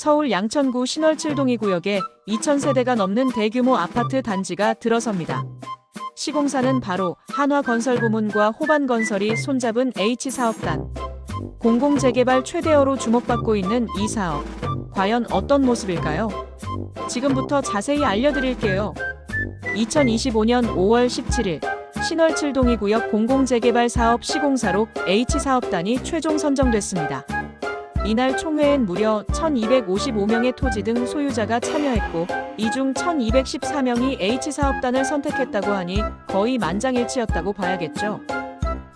서울 양천구 신월칠동이 구역에 2,000세대가 넘는 대규모 아파트 단지가 들어섭니다. 시공사는 바로 한화건설부문과 호반건설이 손잡은 H사업단. 공공재개발 최대어로 주목받고 있는 이 사업. 과연 어떤 모습일까요? 지금부터 자세히 알려드릴게요. 2025년 5월 17일 신월칠동이 구역 공공재개발 사업 시공사로 H사업단이 최종 선정됐습니다. 이날 총회엔 무려 1255명의 토지 등 소유자가 참여했고 이 중 1214명이 H사업단을 선택했다고 하니 거의 만장일치였다고 봐야겠죠.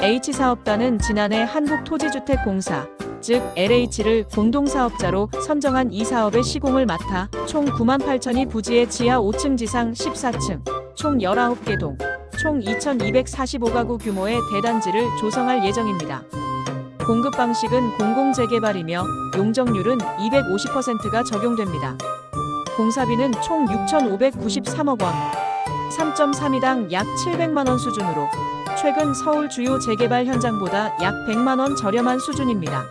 H사업단은 지난해 한국토지주택공사 즉 LH를 공동사업자로 선정한 이 사업의 시공을 맡아 총 9만 8천이 부지의 지하 5층 지상 14층 총 19개 동, 총 2,245가구 규모의 대단지를 조성할 예정입니다. 공급 방식은 공공재개발이며 용적률은 250%가 적용됩니다. 공사비는 총 6,593억 원, 3.32당 약 700만 원 수준으로 최근 서울 주요 재개발 현장보다 약 100만 원 저렴한 수준입니다.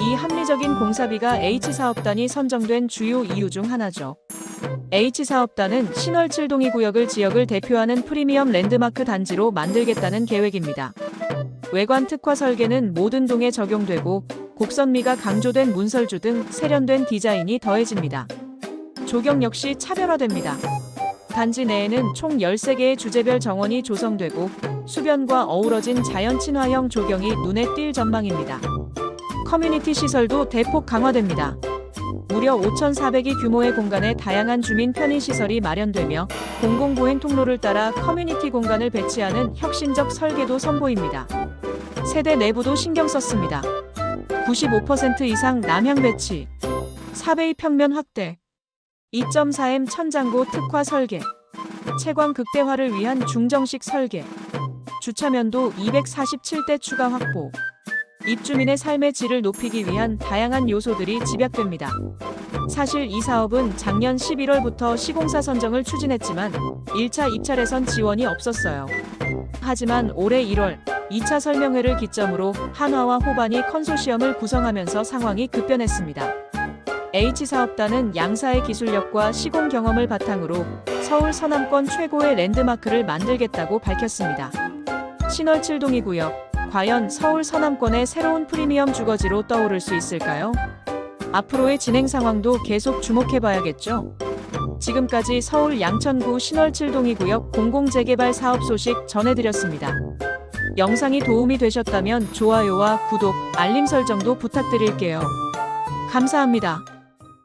이 합리적인 공사비가 H사업단이 선정된 주요 이유 중 하나죠. H사업단은 신월칠동이 구역을 지역을 대표하는 프리미엄 랜드마크 단지로 만들겠다는 계획입니다. 외관 특화 설계는 모든 동에 적용되고 곡선미가 강조된 문설주 등 세련된 디자인이 더해집니다. 조경 역시 차별화됩니다. 단지 내에는 총 13개의 주제별 정원이 조성되고 수변과 어우러진 자연 친화형 조경이 눈에 띌 전망입니다. 커뮤니티 시설도 대폭 강화됩니다. 무려 5,400이 규모의 공간에 다양한 주민 편의 시설이 마련되며 공공보행 통로를 따라 커뮤니티 공간을 배치하는 혁신적 설계도 선보입니다. 세대 내부도 신경 썼습니다. 95% 이상 남향 배치, 4배의 평면 확대, 2.4M 천장고 특화 설계, 채광 극대화를 위한 중정식 설계, 주차면도 247대 추가 확보, 입주민의 삶의 질을 높이기 위한 다양한 요소들이 집약됩니다. 사실 이 사업은 작년 11월부터 시공사 선정을 추진했지만 1차 입찰에선 지원이 없었어요. 하지만 올해 1월 2차 설명회를 기점으로 한화와 호반이 컨소시엄을 구성하면서 상황이 급변했습니다. H사업단은 양사의 기술력과 시공 경험을 바탕으로 서울 서남권 최고의 랜드마크를 만들겠다고 밝혔습니다. 신월칠동이고요. 과연 서울 서남권의 새로운 프리미엄 주거지로 떠오를 수 있을까요? 앞으로의 진행 상황도 계속 주목해봐야겠죠. 지금까지 서울 양천구 신월칠동이 구역 공공재개발 사업 소식 전해드렸습니다. 영상이 도움이 되셨다면 좋아요와 구독, 알림 설정도 부탁드릴게요. 감사합니다.